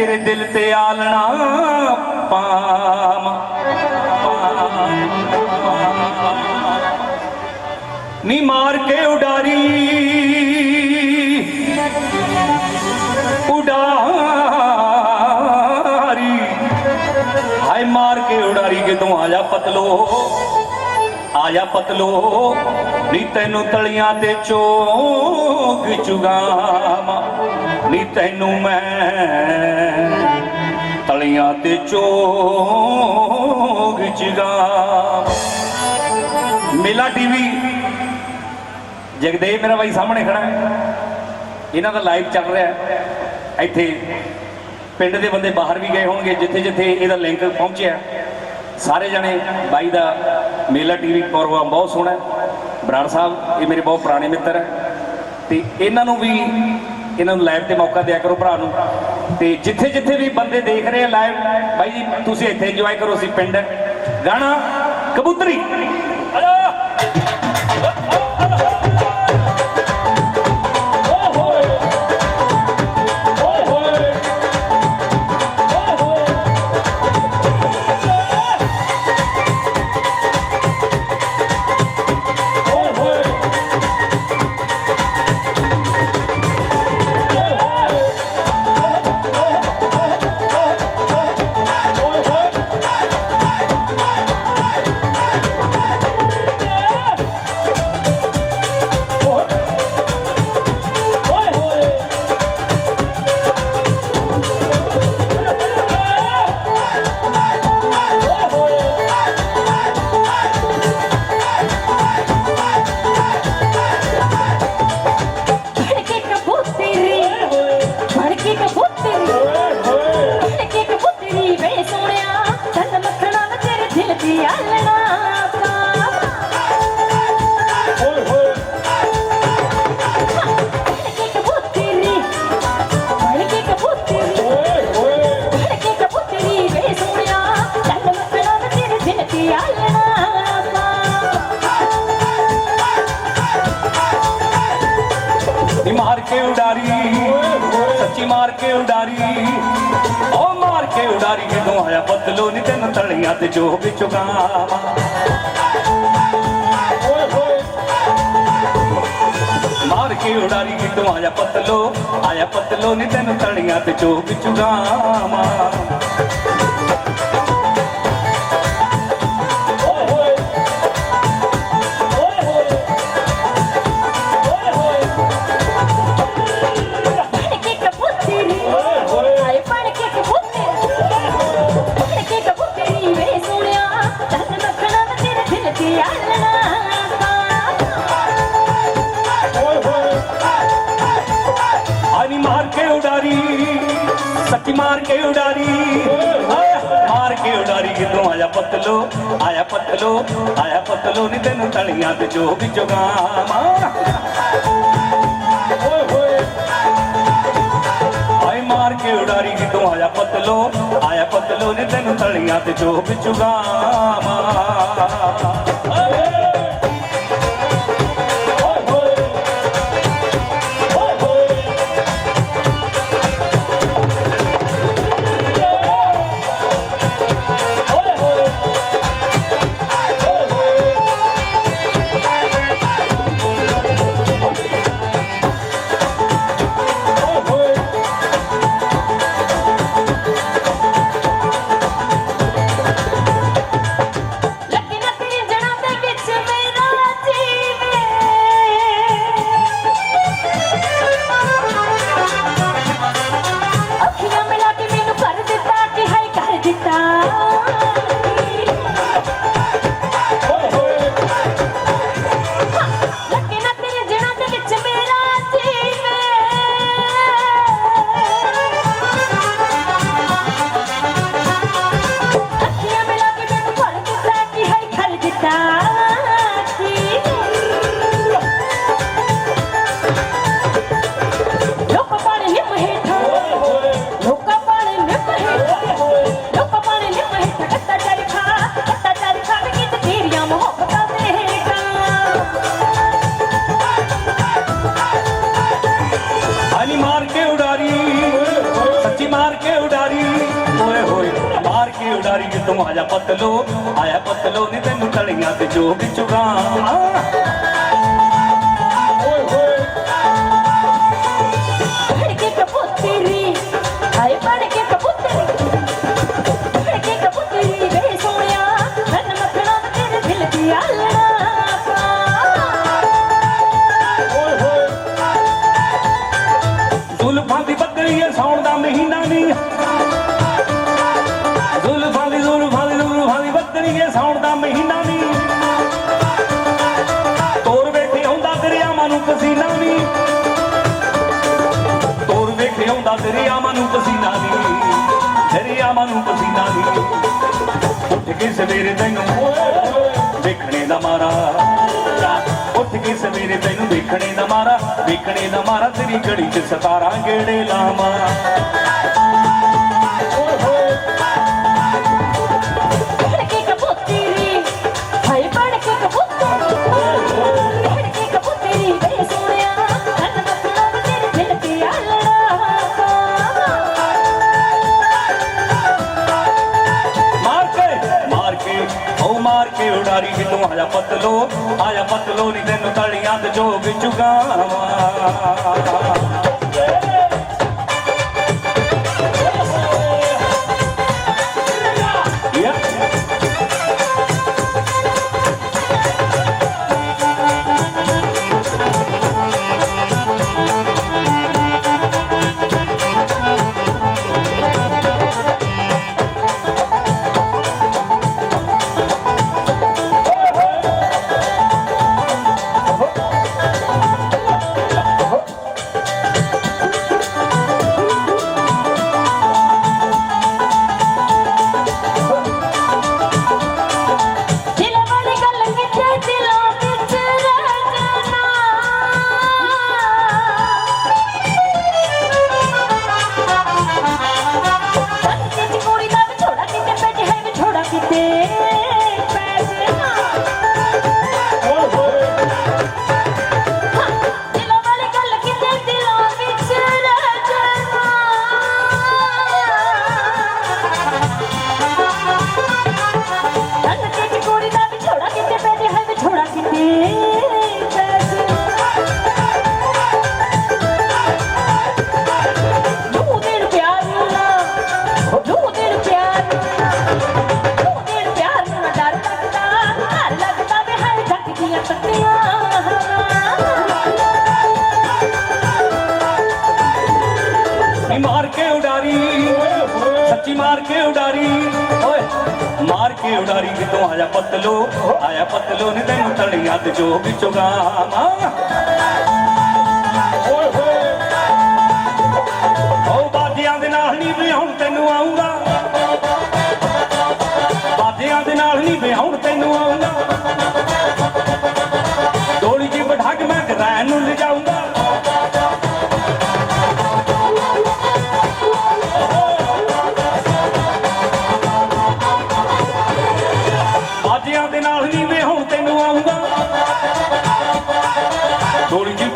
ਤੇਰੇ ਦਿਲ ਤੇ ਆਲਣਾ ਪਾਮ ਨੀ ਮਾਰ ਕੇ ਉਡਾਰੀ ਉਡਾਰੀ। ਹਾਏ ਮਾਰ ਕੇ ਉਡਾਰੀ, ਕਿਤੋਂ ਆ ਜਾ ਪਤਲੋ। ਆ ਜਾ ਪਤਲੋ, ਨੀ ਤੈਨੂੰ ਤਲੀਆਂ ਤੇ ਚੋਗ ਚੁਗਾਵਾਂ, ਨੀ ਤੈਨੂੰ ਮੈਂ ਤਲੀਆਂ ਤੇ ਚੋਗ ਚੁਗਾਵਾਂ। ਮੇਲਾ ਟੀਵੀ ਜਗਦੇਵ ਮੇਰਾ ਬਾਈ ਸਾਹਮਣੇ ਖੜਾ ਹੈ। ਇਹਨਾਂ ਦਾ ਲਾਈਵ ਚੱਲ ਰਿਹਾ ਹੈ। ਇੱਥੇ ਪਿੰਡ ਦੇ ਬੰਦੇ ਬਾਹਰ ਵੀ ਗਏ ਹੋਣਗੇ ਜਿੱਥੇ ਜਿੱਥੇ ਇਹਦਾ ਲਿੰਕ ਪਹੁੰਚਿਆ। ਸਾਰੇ ਜਣੇ ਬਾਈ ਦਾ ਮੇਲਾ ਟੀਵੀ ਪ੍ਰੋਗਰਾਮ ਬਹੁਤ ਸੋਹਣਾ ਬਰਾੜ ਸਾਹਿਬ, ਇਹ ਮੇਰੇ ਬਹੁਤ ਪੁਰਾਣੇ ਮਿੱਤਰ ਹੈ। ਤੇ ਇਹਨਾਂ ਨੂੰ ਵੀ, ਇਹਨਾਂ ਨੂੰ ਲਾਈਵ ਤੇ ਮੌਕਾ ਦਿਆ ਕਰੋ ਭਰਾ ਨੂੰ। ਤੇ ਜਿੱਥੇ ਜਿੱਥੇ ਵੀ ਬੰਦੇ ਦੇਖ ਰਹੇ ਆ ਲਾਈਵ ਬਾਈ ਜੀ, ਤੁਸੀਂ ਇੱਥੇ ਇੰਜੋਏ ਕਰੋ, ਅਸੀਂ ਪਿੰਡ ਗਾਣਾ ਕਬੂਤਰੀ। ਆਇਆ ਬਦਲੋ ਨੀ ਤੈਨੂੰ ਤਲੀਆਂ ਤੇ ਜੋ ਵੀ ਚੁਗਾਵਾ ਮਾਰ ਕੇ ਉਡਾਰੀ ਜਦੋਂ ਆਇਆ ਪਤਲੋ ਆਇਆ ਪਤਲੋ ਨੀ ਤੈਨੂੰ ਤਲੀਆਂ ਤੇ ਜੋ ਵੀ ਚੁਗਾਵਾ ਪਤਲੋ, ਆਇਆ ਪਤਲੋ ਆਇਆ ਪਤਲੋ ਨੀ ਤੈਨੂੰ ਤਲੀਆਂ ਤੇ ਜੋ ਵੀ ਜੁਗਾਵਾਂ ਆਏ ਮਾਰ ਕੇ ਉਡਾਰੀ ਕਿਦੋਂ ਆਇਆ ਪਤਲੋ ਆਇਆ ਪਤਲੋ ਨੀ ਤੈਨੂੰ ਤਲੀਆਂ ਤੇ ਜੋ ਵੀ ਜੁਗਾਵਾਂ ਆਇਆ ਪਤਲੋ ਨਹੀਂ ਤੈਨੂੰ ਟਲੀਆਂ ਤੇ ਜੋ ਵੀ ਚੁਗਾ ਫੜ ਕੇ ਕੇ ਸਵੇਰੇ ਤੈਨੂੰ ਦੇਖਣੇ ਦਾ ਮਾਰਾ। ਉੱਠ ਕੇ ਸਵੇਰੇ ਤੈਨੂੰ ਦੇਖਣੇ ਦਾ ਮਾਰਾ ਦੇਖਣੇ ਦਾ ਮਾਰਾ, ਤੇਰੀ ਘੜੀ 'ਚ ਸਤਾਰਾਂ ਗੇੜੇ ਲਾਵਾਂ ਆ ਪਤਲੋ ਨਹੀਂ ਤੈਨੂੰ ਤਲੀਆਂ ਤੇ ਜੋ ਵਿਚੁਗਾਵਾ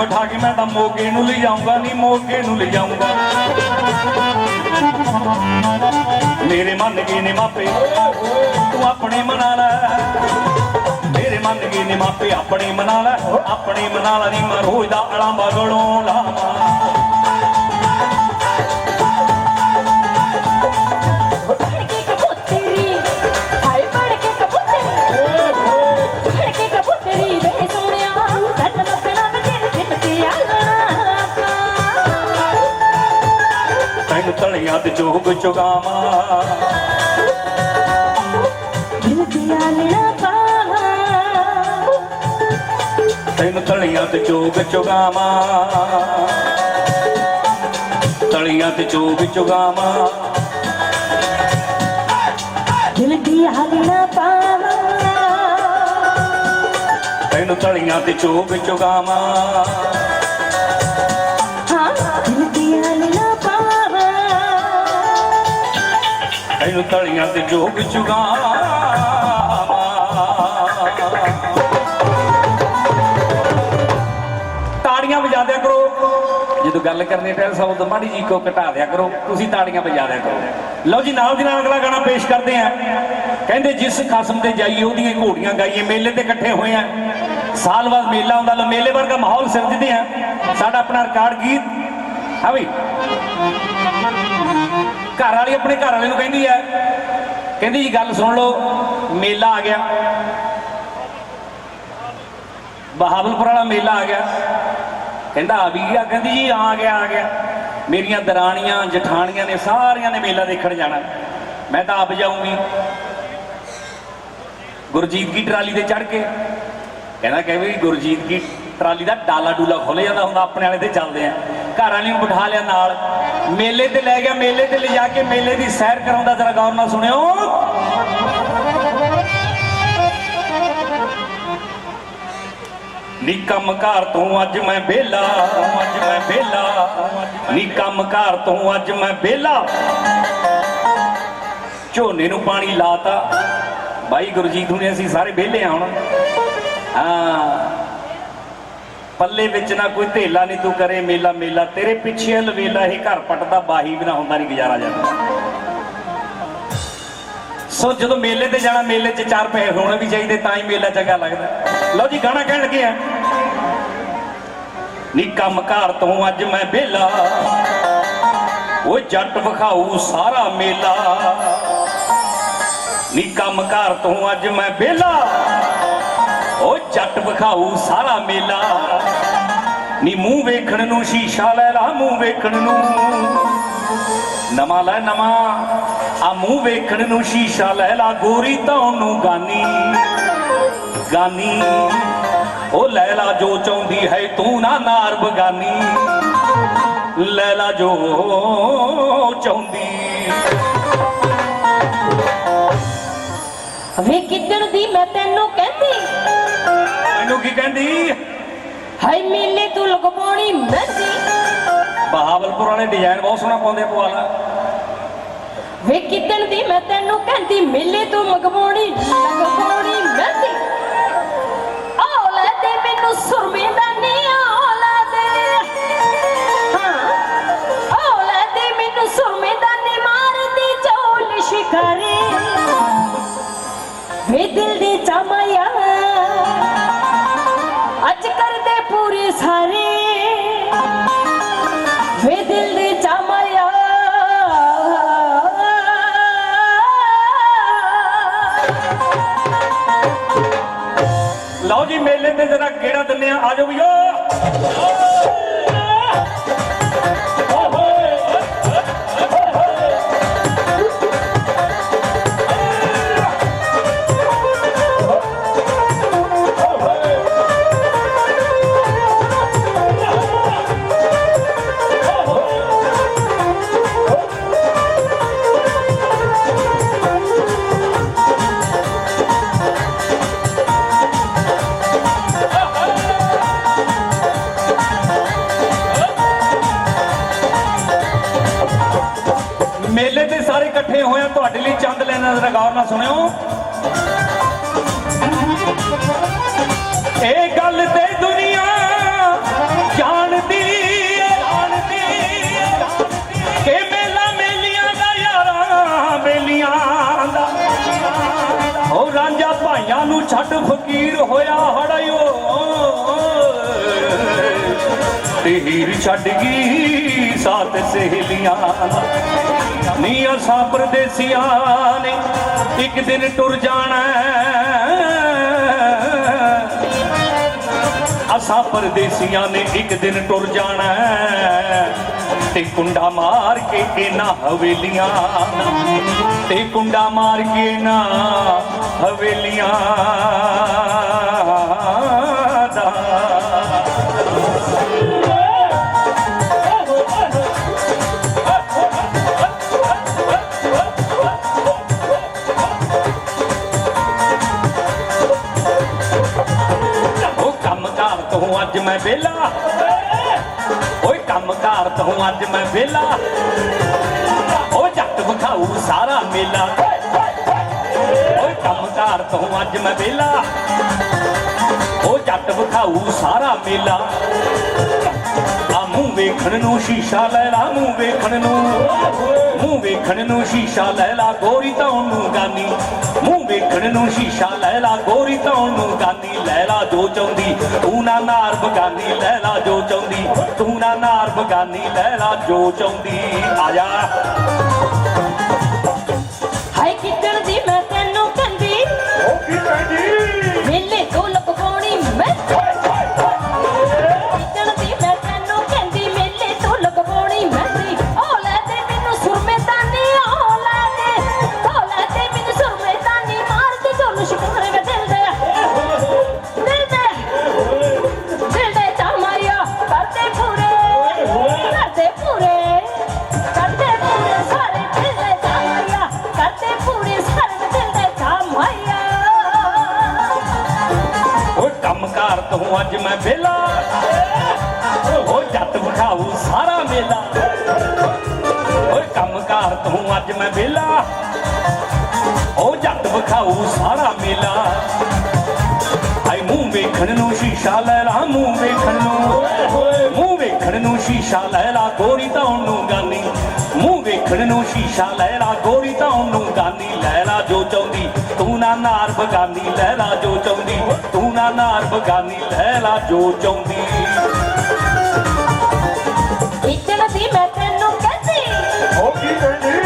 ਬਿਠਾ ਕੇ ਮੈਂ ਤਾਂ ਮੋਗੇ ਨੂੰ ਲਿਜਾਉਂਗਾ ਨਹੀਂ ਮੋਗੇ ਨੂੰ ਲਿਜਾਉਂਗਾ ਮੇਰੇ ਮਨ ਗਏ ਨੇ ਮਾਪੇ, ਤੂੰ ਆਪਣੇ ਮਨਾ ਲੈ। ਮੇਰੇ ਮਨ ਗਏ ਨੇ ਮਾਪੇ, ਆਪਣੇ ਮਨਾ ਲੈ। ਆਪਣੇ ਮਨਾ ਲੈ ਨਹੀਂ ਮੈਂ ਰੋਜ਼ ਦਾ ਅਲਾਂਬਾ ਗਲੋਂ ਲਾਵਾਂ। ਜੋਗ ਚੁਗਾਵਾ ਦਿਲ ਤੈਨੂੰ ਤਲੀਆਂ ਤੇ ਚੋਗ ਚੁਗਾਵਾ ਤਲੀਆਂ ਤੇ ਚੋਗ ਚੁਗਾਵਾ ਦਿਲ ਦੀਆਂ ਲੀਲਾ ਪਾਵਾ ਤੈਨੂੰ ਤਲੀਆਂ ਤੇ ਚੋਗ ਚੁਗਾਵਾ ਤੈਨੂੰ ਤਲੀਆਂ ਤੇ ਜੋਗ ਚੁਗਾਵਾਂ ਤਾੜੀਆਂ ਵਜਾਦਿਆ ਕਰੋ। ਜਦੋਂ ਗੱਲ ਕਰਨੀ ਟੈਲ ਸ਼ਬਦ ਮਾੜੀ ਜੀ ਕੋ ਘਟਾ ਦਿਆ ਕਰੋ। ਤੁਸੀਂ ਤਾੜੀਆਂ ਵਜਾ ਦਿਆ ਕਰੋ। ਲਓ ਜੀ, ਨਾਲ ਦੀ ਨਾਲ ਅਗਲਾ ਗਾਣਾ ਪੇਸ਼ ਕਰਦੇ ਆ ਕਹਿੰਦੇ, ਜਿਸ ਖਸਮ ਤੇ ਜਾਈਏ ਉਹਦੀਆਂ ਘੋੜੀਆਂ ਗਾਈਏ, ਮੇਲੇ ਤੇ ਇਕੱਠੇ ਹੋਏ ਆ ਸਾਲ ਬਾਅਦ ਮੇਲਾ ਹੁੰਦਾ ਲੋ ਮੇਲੇ ਵਰਗਾ ਮਾਹੌਲ ਸਿਰਜਦੇ ਆ ਸਾਡਾ ਆਪਣਾ ਰਿਕਾਰਡ ਗੀਤ। ਹਾਂ ਵੀ। ਘਰ ਵਾਲੀ ਆਪਣੇ ਘਰ ਵਾਲੇ ਨੂੰ ਕਹਿੰਦੀ ਆ ਕਹਿੰਦੀ ਜੀ ਗੱਲ ਸੁਣ ਲਓ, ਮੇਲਾ ਆ ਗਿਆ। ਬਹਾਵਲਪੁਰ ਵਾਲਾ ਮੇਲਾ ਆ ਗਿਆ। ਕਹਿੰਦਾ ਆ ਵੀ ਗਿਆ, ਕਹਿੰਦੀ ਜੀ ਆ ਗਿਆ ਆ ਗਿਆ। ਮੇਰੀਆਂ ਦਰਾਣੀਆਂ, ਜਠਾਣੀਆਂ ਨੇ ਸਾਰੀਆਂ ਨੇ ਮੇਲਾ ਦੇਖਣ ਜਾਣਾ। ਮੈਂ ਤਾਂ ਆਪ ਜਾਊਂਗੀ। ਗੁਰਜੀਤ ਕੀ ਟਰਾਲੀ ਤੇ ਚੜ ਕੇ ਕਹਿੰਦਾ ਕਿ ਵੀ ਗੁਰਜੀਤ ਕੀ ਟਰਾਲੀ ਦਾ ਡਾਲਾ ਡੂਲਾ ਖੁੱਲ ਜਾਂਦਾ ਹੁੰਦਾ, ਆਪਣੇ ਵਾਲੇ ਤੇ ਚੱਲਦੇ ਆ। ਘਰ ਵਾਲੀ ਨੂੰ ਬਿਠਾ ਲਿਆ ਨਾਲ। ਮੇਲੇ ਤੇ ਲੈ ਗਿਆ, ਮੇਲੇ ਤੇ ਲਿਜਾ ਕੇ ਮੇਲੇ ਦੀ ਸੈਰ ਕਰਾਉਂਦਾ, ਜਰਾ ਗੌਰ ਨਾਲ ਸੁਣਿਓ। ਨੀ ਕੰਮ ਘਰ ਤੋਂ ਅੱਜ ਮੈਂ ਵਿਹਲਾ, ਅੱਜ ਮੈਂ ਵਿਹਲਾ। ਨੀ ਕੰਮ ਘਰ ਤੋਂ ਅੱਜ ਮੈਂ ਵਿਹਲਾ। ਝੋਨੇ ਨੂੰ ਪਾਣੀ ਲਾਤਾ। ਬਾਈ ਗੁਰਜੀਤ ਹੁਣੇ ਅਸੀਂ ਸਾਰੇ ਵਿਹਲੇ ਆ ਹੁਣ। ਹਾਂ। ਪੱਲੇ ਵਿੱਚ ਨਾ ਕੋਈ ਧੇਲਾ ਨਹੀਂ ਤੂੰ ਕਰੇ ਮੇਲਾ ਮੇਲਾ। ਤੇਰੇ ਪਿੱਛੇ ਲਵੇਲਾ ਹੀ ਘਰ ਪਟਦਾ, ਬਾਹੀ ਬਿਨਾ ਹੁੰਦਾ ਨਹੀਂ ਗੁਜ਼ਾਰਾ ਜਾਂਦਾ ਸੋ ਜਦੋਂ ਮੇਲੇ ਤੇ ਜਾਣਾ, ਮੇਲੇ 'ਚ ਚਾਰ ਪੈਸੇ ਹੋਣੇ ਵੀ ਚਾਹੀਦੇ, ਤਾਂ ਹੀ ਮੇਲਾ ਚੰਗਾ ਲੱਗਦਾ। ਲਓ ਜੀ, ਗਾਣਾ ਕਹਿਣ ਲੱਗੇ ਆ। ਨੀ ਕੰਮ ਘਰ ਤੋਂ ਅੱਜ ਮੈਂ ਵਿਹਲਾ। ਉਹ ਜੱਟ ਵਿਖਾਊ ਸਾਰਾ ਮੇਲਾ। ਨੀ ਕੰਮ ਘਰ ਤੋਂ ਅੱਜ ਮੈਂ ਵਿਹਲਾ। ਉਹ ਜੱਟ ਵਿਖਾਊ ਸਾਰਾ ਮੇਲਾ। ਨੀ ਮੂੰਹ ਵੇਖਣ ਨੂੰ, ਸ਼ੀਸ਼ਾ ਲੈ ਲਾ ਮੂੰਹ ਵੇਖਣ ਨੂੰ। ਨਵਾਂ ਲੈ ਨਵਾਂ, ਆ ਮੂੰਹ ਵੇਖਣ ਨੂੰ, ਸ਼ੀਸ਼ਾ ਲੈ ਲਾ ਗੋਰੀ ਤਾਂ ਉਹਨੂੰ ਗਾਨੀ। ਗਾਨੀ ਉਹ ਲੈਲਾ ਜੋ ਚਾਹੁੰਦੀ ਹੈ ਤੂੰ ਨਾ ਨਾਰ ਬਗਾਨੀ। ਲੈਲਾ ਜੋ ਚਾਹੁੰਦੀ। ਵੇ ਕਿੱਦਣ ਦੀ ਮੈਂ ਤੈਨੂੰ ਕਹਿੰਦੀ? ਮੈਨੂੰ ਕੀ ਕਹਿੰਦੀ? ਹਾਏ ਮੇਲੇ ਤੂੰ ਲਗਵਾਉਣੀ ਮਹਿੰਦੀ ਬਹਾਵਲਪੁਰ ਵਾਲੇ ਡਿਜ਼ਾਈਨ ਬਹੁਤ ਸੋਹਣਾ ਪਾਉਂਦੇ ਪਵਾਲਾ ਵੇ ਕਿੱਦਣ ਦੀ ਮੈਂ ਤੈਨੂੰ ਕਹਿੰਦੀ ਮੇਲੇ ਤੂੰ ਮਗਵਾਉਣੀ ਲਗਵਾਉਣੀ ਮਹਿੰਦੀ ਆਓ ਲੈ ਦੇ ਮੈਨੂੰ ਸੁਰਮੇ ਦਾ ਨੀ ਆਓ ਲੈ ਦੇ। ਹਾਂ ਆਓ ਲੈ ਦੇ ਮੈਨੂੰ ਸੁਰਮੇ ਦਾ ਨੀ ਮਾਰਦੀ ਚੋਲ ਸ਼ਿਕਾਰੀ ਕਰਦੇ ਪੂਰੇ ਸਾਰੇ। ਵੇ ਦਿਲ ਦੇ ਚਮਾਇਆ ਲਓ ਜੀ ਮੇਲੇ ਤੇ ਜਰਾ ਗੇੜਾ ਦਿੰਨੇ ਆ ਆਜੋ ਵੀ ਮੇਲੇ ਹੋਏ ਆ ਤੁਹਾਡੇ ਲਈ ਚੰਦ ਲੈਣਾ ਜ਼ਰਾ ਗੌਰ ਨਾਲ ਸੁਣਿਓ। ਇਹ ਗੱਲ ਤੇ ਦੁਨੀਆ ਜਾਣਦੀ ਜਾਣਦੀ ਕਿ ਮੇਲਾ ਮੇਲੀਆਂ ਦਾ, ਯਾਰਾਂ ਮੇਲੀਆਂ ਦਾ। ਉਹ ਰਾਂਝਾ ਭਾਈਆਂ ਨੂੰ ਛੱਡ ਫਕੀਰ ਹੋਇਆ ਹੜਿਓ ਤੇ ਹੀਰ ਛੱਡ ਗਈ ਸਾਥ ਸਹੇਲੀਆਂ ਦਾ। ਨੀ ਅਸਾਂ ਪਰਦੇਸੀਆਂ ਨੇ ਇੱਕ ਦਿਨ ਟੁਰ ਜਾਣਾ। ਅਸਾਂ ਪਰਦੇਸੀਆਂ ਨੇ ਇੱਕ ਦਿਨ ਟੁਰ ਜਾਣਾ। ਤੇ ਕੁੰਡਾ ਮਾਰ ਕੇ ਇਹਨਾਂ ਹਵੇਲੀਆਂ। ਤੇ ਕੁੰਡਾ ਮਾਰ ਕੇ ਇਹਨਾਂ ਹਵੇਲੀਆਂ। ਮੇਲਾ। ਆ ਮੂੰਹ ਵੇਖਣ ਨੂੰ ਸ਼ੀਸ਼ਾ ਲੈ ਲਾ, ਮੂੰਹ ਵੇਖਣ ਨੂੰ। ਮੂੰਹ ਵੇਖਣ ਨੂੰ ਸ਼ੀਸ਼ਾ ਲੈ ਲਾ, ਗੋਰੀ ਤਾਂ ਉਹਨੂੰ ਗਾਨੀ। ਮੂੰਹ ਵੇਖਣ ਨੂੰ ਸ਼ੀਸ਼ਾ ਲੈ ਲਾ, ਗੋਰੀ ਤਾਂ ਉਹਨੂੰ ਗਾਨੀ। ਲੈ ਲਾ ਜੋ ਚਾਹੁੰਦੀ, ਤੂੰ ਨਾ ਨਾਰ ਬਗਾਨੀ। ਲੈ ਲਾ ਜੋ ਚਾਹੁੰਦੀ, ਤੂੰ ਨਾ ਨਾਰ ਬਗਾਨੀ। ਲੈ ਲਾ ਜੋ ਚਾਹੁੰਦੀ। ਆ ਜਾ। ਹਾਏ ਕਿੱਦਣ ਓ ਵਿਖਾਊ ਸਾਰਾ ਮੇਲਾ। ਓਏ ਕੰਮ ਕਾਰ ਤੋਂ ਅੱਜ ਮੈਂ ਵੇਲਾ। ਓ ਜੱਟ ਵਿਖਾਊ ਸਾਰਾ ਮੇਲਾ। ਆਈ ਮੂੰਹ ਵੇਖਣ ਨੂੰ ਸ਼ੀਸ਼ਾ ਲੈ ਲਾ, ਮੂੰਹ ਵੇਖਣ ਨੂੰ। ਮੂੰਹ ਵੇਖਣ ਨੂੰ ਸ਼ੀਸ਼ਾ ਲੈ ਲਾ, ਗੋਰੀ ਤਾਂ ਉਹਨੂੰ ਗਾਨੀ। ਮੂੰਹ ਵੇਖਣ ਨੂੰ ਸ਼ੀਸ਼ਾ ਲੈ ਲਾ, ਗੋਰੀ ਤਾਂ ਉਹਨੂੰ ਗਾਨੀ। ਲੈ ਲਾ ਜੋ ਚਾਹੁੰਦੀ, ਤੂੰ ਨਾ ਨਾਰ ਬਗਾਨੀ। ਲੈ ਲਾ ਜੋ ਚਾਹੁੰਦੀ, ਤੂੰ ਨਾ ਨਾਰ ਬਗਾਨੀ। ਲੈ ਲਾ ਜੋ ਚਾਹੁੰਦੀ। ਉਹ ਕੀ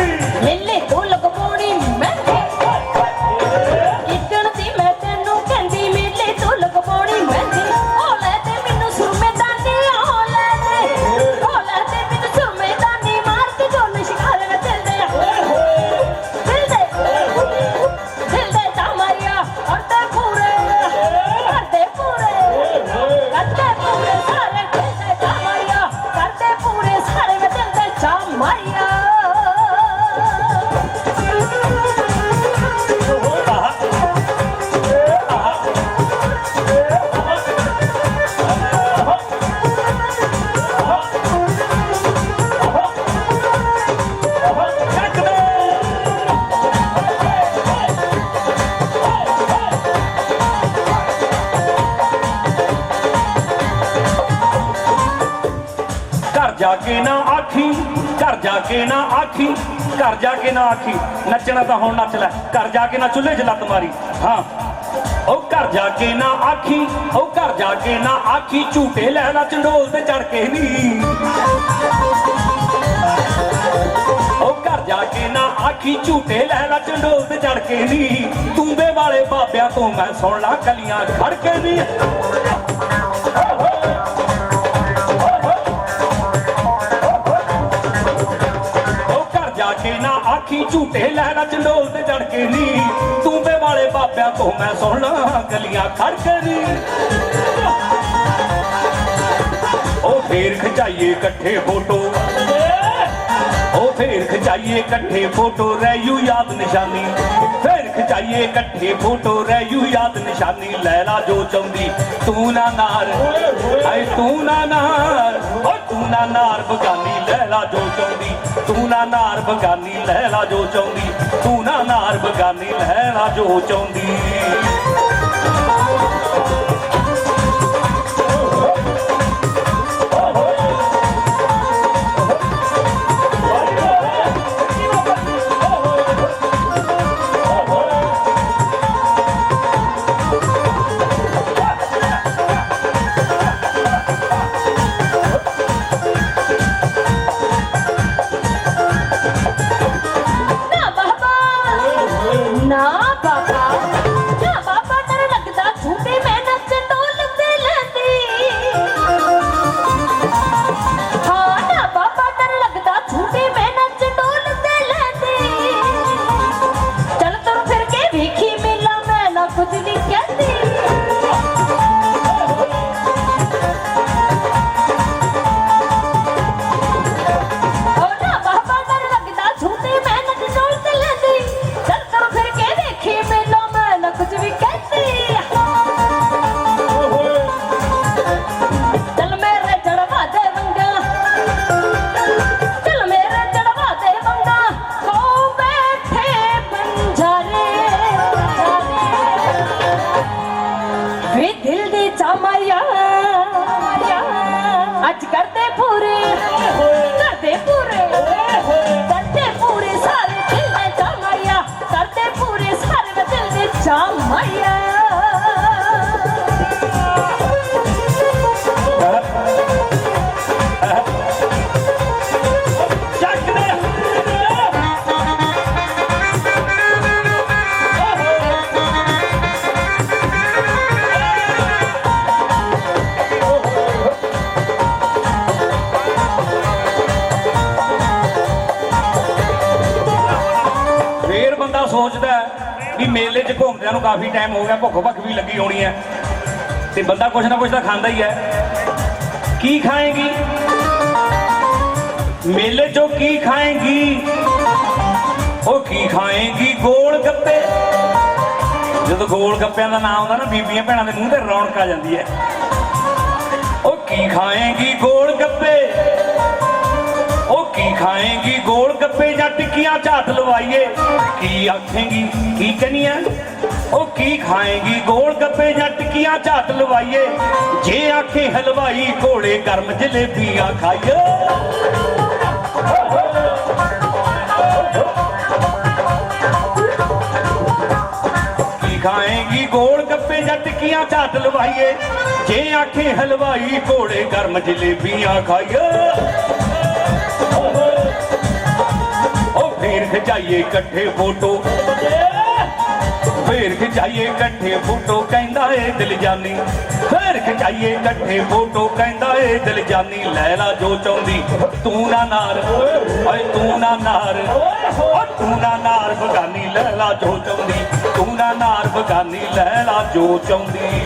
ਘਰ ਜਾ ਕੇ ਨਾ ਆਖੀ, ਨੱਚਣਾ ਤਾਂ ਹੁਣ ਨੱਚ ਲੈ, ਘਰ ਜਾ ਕੇ ਨਾ ਚੁੱਲ੍ਹੇ 'ਚ ਲੱਤ ਮਾਰੀ। ਹਾਂ, ਉਹ ਘਰ ਜਾ ਕੇ ਨਾ ਆਖੀ, ਉਹ ਘਰ ਜਾ ਕੇ ਨਾ ਆਖੀ, ਝੂਟੇ ਲੈ ਚੰਡੋਲ ਤੇ ਚੜ ਕੇ ਨੀ। ਉਹ ਘਰ ਜਾ ਕੇ ਨਾ ਆਖੀ, ਝੂਟੇ ਲੈਣਾ ਲਾ ਚੰਡੋਲ ਤੇ ਚੜ ਕੇ ਨੀ। ਤੁੰਬੇ ਵਾਲੇ ਬਾਬਿਆਂ ਤੋਂ ਮੈਂ ਸੁਣ ਲਾ ਕਲੀਆਂ ਖੜ ਕੇ ਨੀ। ਨਾ ਆਖੀ ਝੂਟੇ ਲੈ ਚੰਡੋਲ ਤੇ ਚੜ ਕੇ ਨਹੀਂ ਤੁੰਬੇ ਵਾਲੇ ਬਾਬਿਆਂ ਤੋਂ ਮੈਂ ਸੁਣ ਲਾ ਖੜ ਕੇ ਉਹ ਫੇਰ ਖਚਾਈਏ ਇਕੱਠੇ ਫੋਟੋ। ਉਹ ਫੇਰ ਖਚਾਈਏ ਇਕੱਠੇ ਫੋਟੋ, ਰਹਿ ਯੂ ਯਾਦ ਨਿਸ਼ਾਨੀ। ਫੇਰ ਖਚਾਈਏ ਇਕੱਠੇ ਫੋਟੋ, ਰਹਿ ਯੂ ਯਾਦ ਨਿਸ਼ਾਨੀ। ਲੈ ਲਾ ਜੋ ਚਾਹੁੰਦੀ, ਤੂੰ ਨਾ ਨਾਰ। ਆਏ ਤੂੰ ਨਾ ਨਾਰ। ਨਾ ਨਾਰ ਬਗਾਨੀ ਲੈ ਜੋ ਚਾਹੁੰਦੀ। ਤੂੰ ਨਾ ਨਾਰ ਬਗਾਨੀ ਲੈ ਜੋ ਚਾਹੁੰਦੀ। ਤੂੰ ਨਾ ਨਾਰ ਬਗਾਨੀ ਲੈ ਜੋ ਚਾਹੁੰਦੀ। ਵੀ ਘੁੰਮਦਿਆਂ ਨੂੰ ਕਾਫੀ ਟਾਈਮ ਹੋ ਗਿਆ, ਭੁੱਖ ਭੱਖ ਵੀ ਲੱਗੀ ਹੋਣੀ ਹੈ। ਤੇ ਬੰਦਾ ਕੁਛ ਨਾ ਕੁਛ ਤਾਂ ਖਾਂਦਾ ਹੀ ਹੈ। ਕੀ ਖਾਏਗੀ? ਮੇਲੇ 'ਚੋਂ ਕੀ ਖਾਏਗੀ? ਉਹ ਕੀ ਖਾਏਗੀ? ਗੋਲ ਗੱਪੇ। ਜਦੋਂ ਗੋਲ ਗੱਪਿਆਂ ਦਾ ਨਾਮ ਆਉਂਦਾ ਨਾ, ਬੀਬੀਆਂ ਭੈਣਾਂ ਦੇ ਮੂੰਹ ਤੇ ਰੌਣਕ ਆ ਜਾਂਦੀ ਹੈ। ਉਹ ਕੀ ਖਾਏਗੀ? ਗੋਲ ਗੱਪੇ। की खाएगी गोल गप्पे या टिक्कियाँ झाट लवाइए की आखेंगी, की कहनी है ओ, की खाएगी गोल गप्पे या टिक्कियाँ झाट लवाइए जे आखे हलवाई, घोड़े गर्म जलेबिया खाइए। खाएगी गोल गप्पे या टिक्कियाँ झाट लवाइए जे आखे हलवाई, घोड़े गर्म जलेबिया खाइए। ਖਿਚਾਈਏ ਇਕੱਠੇ ਫੋਟੋ। ਫੇਰ ਖਿਚਾਈਏ ਇਕੱਠੇ ਫੋਟੋ, ਕਹਿੰਦਾ ਏ ਦਿਲ ਜਾਨੀ। ਫੇਰ ਖਿਚਾਈਏ ਇਕੱਠੇ ਫੋਟੋ, ਕਹਿੰਦਾ ਏ ਦਿਲ ਜਾਨੀ। ਲੈ ਲਾ ਜੋ ਚਾਹੁੰਦੀ, ਤੂੰ ਨਾ ਨਾਰ। ਓਏ, ਤੂੰ ਨਾ ਨਾਰ। ਓ, ਤੂੰ ਨਾ ਨਾਰ, ਬਗਾਨੀ, ਲੈ ਲਾ ਜੋ ਚਾਹੁੰਦੀ। ਤੂੰ ਨਾ ਨਾਰ, ਬਗਾਨੀ, ਲੈ ਲਾ ਜੋ ਚਾਹੁੰਦੀ।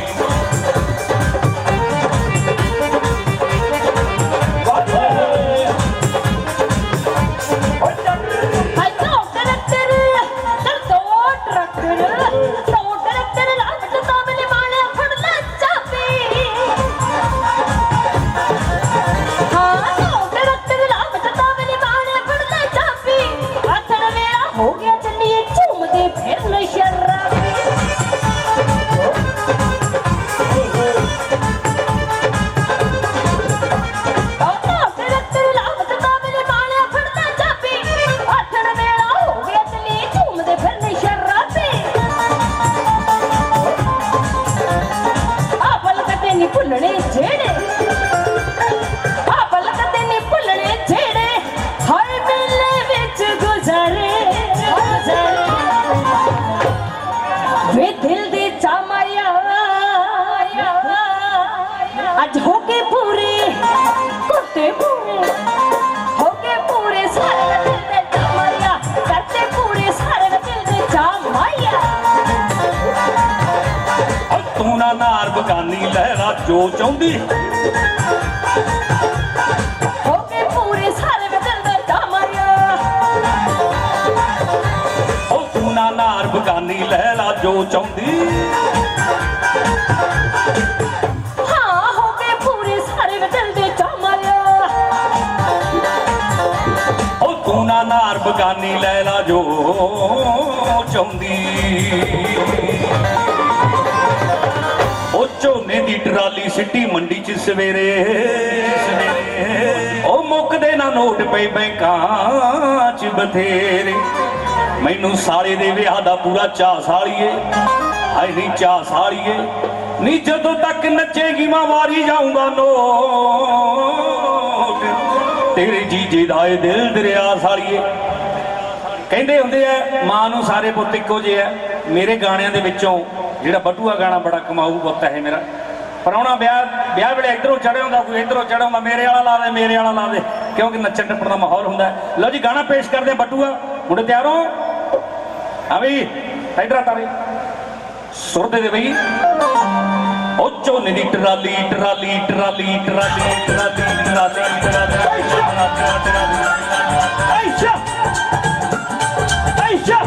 ਵੇ ਦਿਲ ਦੇ ਚਾਮਾਇਆ ਅੱਜ ਹੋ ਕੇ ਪੂਰੇ ਕੁੱਤੇ ਪੂਰੇ। ਹੋ ਕੇ ਪੂਰੇ ਸਾਰੇ ਦਿਲ ਦੇ ਚਾਮਾਇਆ ਕਰਤੇ ਪੂਰੇ ਸਾਰੇ ਦਿਲ ਦੇ ਚਾਮਾਇਆ। ਓ ਤੂੰ ਨਾ ਨਾਰ ਬਗਾਨੀ ਲੈ ਲਾ ਜੋ ਚਾਹੁੰਦੀ। ਨਾਰ ਬਗਾਨੀ ਲੈ ਲਾ ਜੋ ਚਾਹੁੰਦੀ। ਹਾਂ ਹੋ ਕੇ ਪੂਰੇ ਸਾਰੇ ਦਿਲ ਦੇ ਚਾਮਾਇਆ ਓ ਤੂੰ ਨਾ ਨਾਰ ਬਗਾਨੀ ਲੈ ਲਾ ਜੋ ਚਾਹੁੰਦੀ। ਓ ਝੋਨੇ ਦੀ ਟਰਾਲੀ ਸਿੱਟੀ ਮੰਡੀ 'ਚ ਸਵੇਰੇ। ਓ ਮੁੱਕਦੇ ਨਾ ਨੋਟ ਪਏ ਬੈਂਕਾਂ 'ਚ ਬਥੇਰੇ। ਮੈਨੂੰ ਸਾਲੇ ਦੇ ਵਿਆਹ ਦਾ ਪੂਰਾ ਚਾਹ ਸਾਲੀਏ। ਹਾਏ ਨਹੀਂ ਚਾਹ ਸਾਲੀਏ। ਨਹੀਂ ਜਦੋਂ ਤੱਕ ਨੱਚੇਗੀ ਮੈਂ ਵਾਰੀ ਜਾਊਂਗਾ ਨੋਟ। ਤੇਰੇ ਜੀਜੇ ਦਾ ਇਹ ਦਿਲ ਦਰਿਆ ਸਾਲੀਏ। ਕਹਿੰਦੇ ਹੁੰਦੇ ਆ, ਮਾਂ ਨੂੰ ਸਾਰੇ ਪੁੱਤ ਇੱਕੋ ਜਿਹੇ ਆ। ਮੇਰੇ ਗਾਣਿਆਂ ਦੇ ਵਿੱਚੋਂ ਜਿਹੜਾ ਬਟੂਆ ਗਾਣਾ ਬੜਾ ਕਮਾਊ ਪੁੱਤ ਹੈ ਮੇਰਾ। ਪਰਾਉਣਾ ਵਿਆਹ ਵਿਆਹ ਵੇਲੇ ਇਧਰੋਂ ਚੜਿਆ ਹੁੰਦਾ, ਕੋਈ ਇਧਰੋਂ ਚੜਿਆ ਹੁੰਦਾ, ਮੇਰੇ ਵਾਲਾ ਲਾ ਦੇ, ਮੇਰੇ ਵਾਲਾ ਲਾ ਦੇ। ਕਿਉਂਕਿ ਨੱਚਣ ਟੱਪਣ ਦਾ ਮਾਹੌਲ ਹੁੰਦਾ। ਲਓ ਜੀ, ਗਾਣਾ ਪੇਸ਼ ਕਰਦੇ ਆ ਬਟੂਆ। ਮੁੰਡੇ ਤਿਆਰ ਹੋ? ਹਾਂ ਬਈ ਇਧਰ ਆ ਦੇ ਦੇ ਉਹ ਝੋਨੇ ਦੀ trolley trolley trolley trolley trolley trolley trolley trolley Ayesha